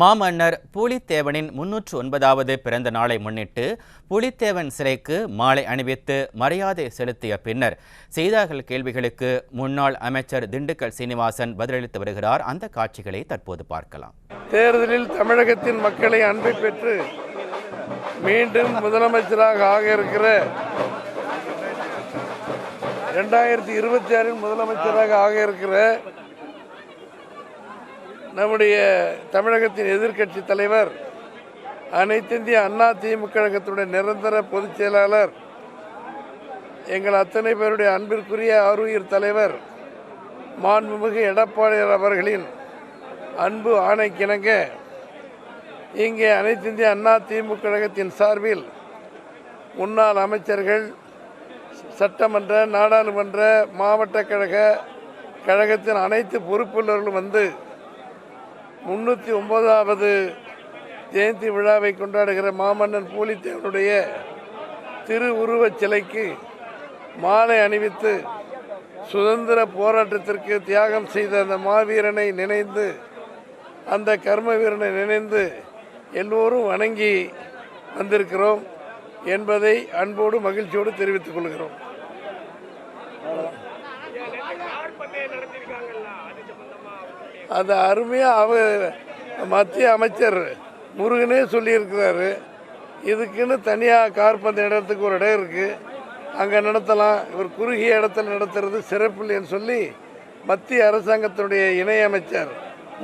மாமன்னர் புலித்தேவனின் முன்னூற்று ஒன்பதாவது பிறந்த நாளை முன்னிட்டு புலித்தேவன் சிலைக்கு மாலை அணிவித்து மரியாதை செலுத்திய பின்னர் செய்தியாளர்கள் கேள்விகளுக்கு முன்னாள் அமைச்சர் திண்டுக்கல் சீனிவாசன் பதிலளித்து வருகிறார். அந்த காட்சிகளை தற்போது பார்க்கலாம். தேர்தலில் தமிழகத்தின் மக்களை அன்பை பெற்று மீண்டும் முதலமைச்சராக ஆக இருக்கிற ரெண்டாயிரத்தி இருபத்தி ஆறில் முதலமைச்சராக ஆக இருக்கிற நம்முடைய தமிழகத்தின் எதிர்க்கட்சி தலைவர் அனைத்திந்திய அண்ணா திமுக கழகத்தினுடைய நிரந்தர பொதுச் செயலாளர் எங்கள் அத்தனை பேருடைய அன்பிற்குரிய ஆருயிர் தலைவர் மாண்புமிகு எடப்பாடியார் அவர்களின் அன்பு ஆணைக்கிணங்க இங்கே அனைத்திந்திய அண்ணா திமுக கழகத்தின் சார்பில் முன்னாள் அமைச்சர்கள் சட்டமன்ற நாடாளுமன்ற மாவட்ட கழக கழகத்தின் அனைத்து பொறுப்புள்ளவர்களும் வந்து முன்னூற்றி ஒன்பதாவது ஜெயந்தி விழாவை கொண்டாடுகிற மாமன்னன் பூலித்தேவனுடைய திருவுருவச் சிலைக்கு மாலை அணிவித்து சுதந்திர போராட்டத்திற்கு தியாகம் செய்த அந்த மாவீரனை நினைந்து அந்த கர்ம வீரனை நினைந்து எல்லோரும் வணங்கி வந்திருக்கிறோம் என்பதை அன்போடு மகிழ்ச்சியோடு தெரிவித்துக் கொள்கிறோம். அந்த அருமையாக அவ மத்திய அமைச்சர் முருகனே சொல்லியிருக்கிறாரு. இதுக்குன்னு தனியாக கார் பந்த இடத்துக்கு ஒரு இடம் இருக்குது அங்கே நடத்தலாம். இவர் குறுகிய இடத்துல நடத்துறது சிறப்பில்லைன்னு சொல்லி மத்திய அரசாங்கத்தினுடைய இணையமைச்சர்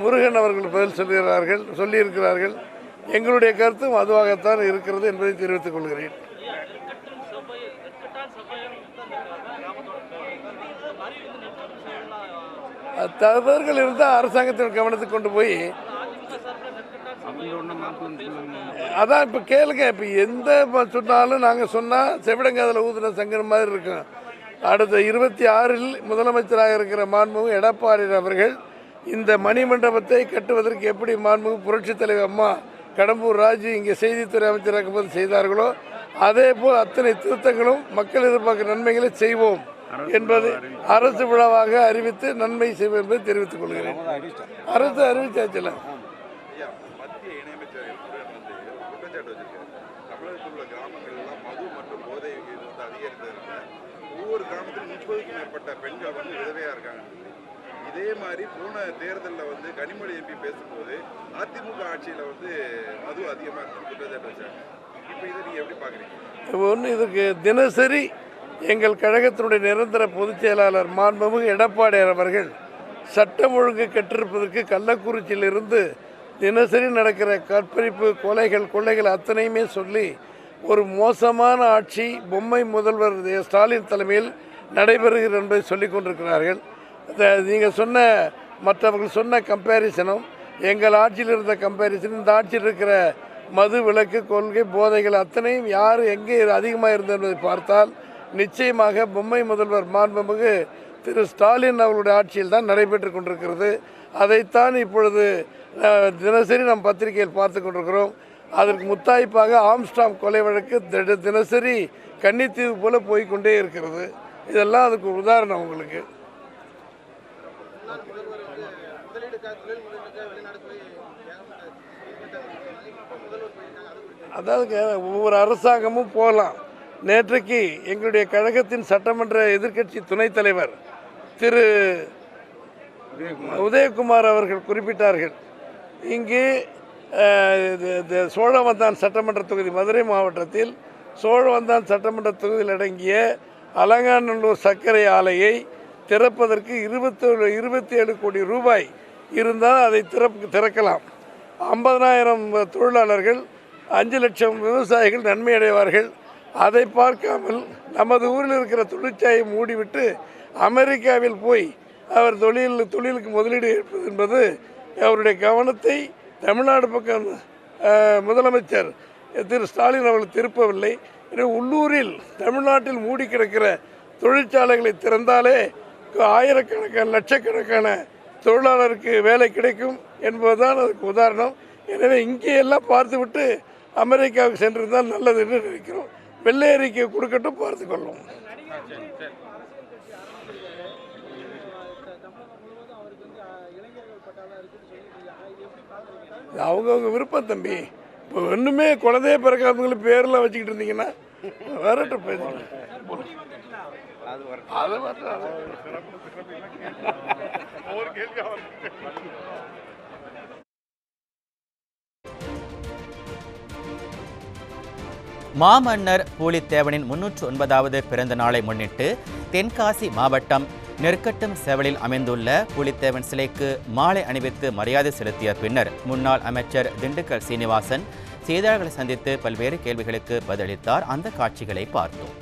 முருகன் அவர்கள் பதில் சொல்கிறார்கள் சொல்லியிருக்கிறார்கள். எங்களுடைய கருத்தும் அதுவாகத்தான் இருக்கிறது என்பதை தெரிவித்துக் கொள்கிறேன். தவறுகள் இருந்தால் அரசாங்கத்தின் கவனத்துக்கு கொண்டு போய் அதான் இப்போ கேளுங்க இப்போ எந்த சொன்னாலும் நாங்கள் சொன்னால் செவிடங்காதில் ஊதுன சங்கர் மாதிரி இருக்கும். அடுத்த இருபத்தி ஆறில் முதலமைச்சராக இருக்கிற மாண்புமிகு எடப்பாடி அவர்கள் இந்த மணிமண்டபத்தை கட்டுவதற்கு எப்படி மாண்புமிகு புரட்சித் தலைவர் அம்மா கடம்பூர் ராஜு இங்கே செய்தித்துறை அமைச்சராக போது செய்தார்களோ அதே போல் அத்தனை திருத்தங்களும் மக்கள் எதிர்பார்க்கும் நன்மைகளை செய்வோம். என்பது அரசு விழாவாக அறிவித்து நன்மை செய்வோம் என்பதை தெரிவித்துக் கொள்கிறேன். அரசு அதிகரித்ததுனால ஒவ்வொரு கிராமத்திலும் முப்பதுக்கும் மேற்பட்ட பெண்கள் வந்து விதவையா இருக்காங்க. இதே மாதிரி போன தேர்தலில் வந்து கனிமொழி எம்பி பேசும்போது அதிமுக ஆட்சியில் வந்து மது அதிகமாக குற்றச்சாட்டு வச்சாங்க. இப்போ இதை நீங்கள் எப்படி பார்க்குறீங்க ஒன்று இதுக்கு தினசரி எங்கள் கழகத்தினுடைய நிரந்தர பொதுச் செயலாளர் மாண்புமிகு எடப்பாடியார் அவர்கள் சட்டம் ஒழுங்கு கெட்டிருப்பதற்கு கள்ளக்குறிச்சியிலிருந்து தினசரி நடக்கிற கற்பழிப்பு கொலைகள் கொள்ளைகள் அத்தனையுமே சொல்லி ஒரு மோசமான ஆட்சி பொம்மை முதல்வர் ஸ்டாலின் தலைமையில் நடைபெறுகிறது என்பதை சொல்லிக் கொண்டிருக்கிறார்கள். நீங்கள் சொன்ன மற்றவர்கள் சொன்ன கம்பேரிசனும் எங்கள் ஆட்சியில் இருந்த கம்பேரிசன் இந்த ஆட்சியில் இருக்கிற மது விலக்கு கொள்கை போதைகள் அத்தனையும் யார் எங்கே அதிகமாக இருந்தது என்பதை பார்த்தால் நிச்சயமாக பொம்மை முதல்வர் மாண்புமிகு திரு ஸ்டாலின் அவர்களுடைய ஆட்சியில் தான் நடைபெற்று கொண்டிருக்கிறது. அதைத்தான் இப்பொழுது தினசரி நாம் பத்திரிகையில் பார்த்து கொண்டிருக்கிறோம். அதற்கு முத்தாய்ப்பாக ஆம்ஸ்டாம் கொலை வழக்கு திட- தினசரி கன்னித்தீவு போல போய்க்கொண்டே இருக்கிறது. இதெல்லாம் அதுக்கு ஒரு உதாரணம் உங்களுக்கு. அதாவதுங்க ஒவ்வொரு அரசாங்கமும் போகலாம். நேற்றைக்கு எங்களுடைய கழகத்தின் சட்டமன்ற எதிர்க்கட்சி துணைத் தலைவர் திரு உதயகுமார் அவர்கள் குறிப்பிட்டார்கள். இங்கு சோழவந்தான் சட்டமன்ற தொகுதி மதுரை மாவட்டத்தில் சோழவந்தான் சட்டமன்ற தொகுதியில் அடங்கிய அலங்காநல்லூர் சர்க்கரை ஆலையை திறப்பதற்கு இருபத்தேழு இருபத்தி ஏழு கோடி ரூபாய் இருந்தால் அதை திறப்பு திறக்கலாம். ஐம்பதனாயிரம் தொழிலாளர்கள் அஞ்சு லட்சம் விவசாயிகள் நன்மை அடைவார்கள் அதை பார்க்காமல் நமது ஊரில் இருக்கிற தொழிற்சாலையை மூடிவிட்டு அமெரிக்காவில் போய் அவர் தொழில் தொழிலுக்கு முதலீடு ஏற்பது என்பது அவருடைய கவனத்தை தமிழ்நாடு பக்கம் முதலமைச்சர் திரு ஸ்டாலின் அவர்கள் திருப்பவில்லை. எனவே உள்ளூரில் தமிழ்நாட்டில் மூடி கிடக்கிற தொழிற்சாலைகளை திறந்தாலே ஆயிரக்கணக்கான லட்சக்கணக்கான தொழிலாளருக்கு வேலை கிடைக்கும் என்பதுதான் அதுக்கு உதாரணம். எனவே இங்கே எல்லாம் பார்த்துவிட்டு அமெரிக்காவுக்கு சென்றிருந்தால் நல்லது என்று நினைக்கிறோம். வெள்ளை அறிக்கை கொடுக்கட்டும் பார்த்து கொள்ளும். அவங்கவுங்க விருப்பம் தம்பி. இப்போ ஒன்றுமே குழந்தைய பிறக்காதவங்களுக்கு பேரெல்லாம் வச்சுக்கிட்டு இருந்தீங்கன்னா வேறட்ட பேசுங்க அது மட்டும் மாமன்னர் பூலித்தேவனின் முன்னூற்று ஒன்பதாவது பிறந்த நாளை முன்னிட்டு தென்காசி மாவட்டம் நெற்கட்டும் செவலில் அமைந்துள்ள பூலித்தேவன் சிலைக்கு மாலை அணிவித்து மரியாதை செலுத்திய பின்னர் முன்னாள் அமைச்சர் திண்டுக்கல் சீனிவாசன் செய்தியாளர்களை சந்தித்து பல்வேறு கேள்விகளுக்கு பதிலளித்தார். அந்த காட்சிகளை பார்த்தோம்.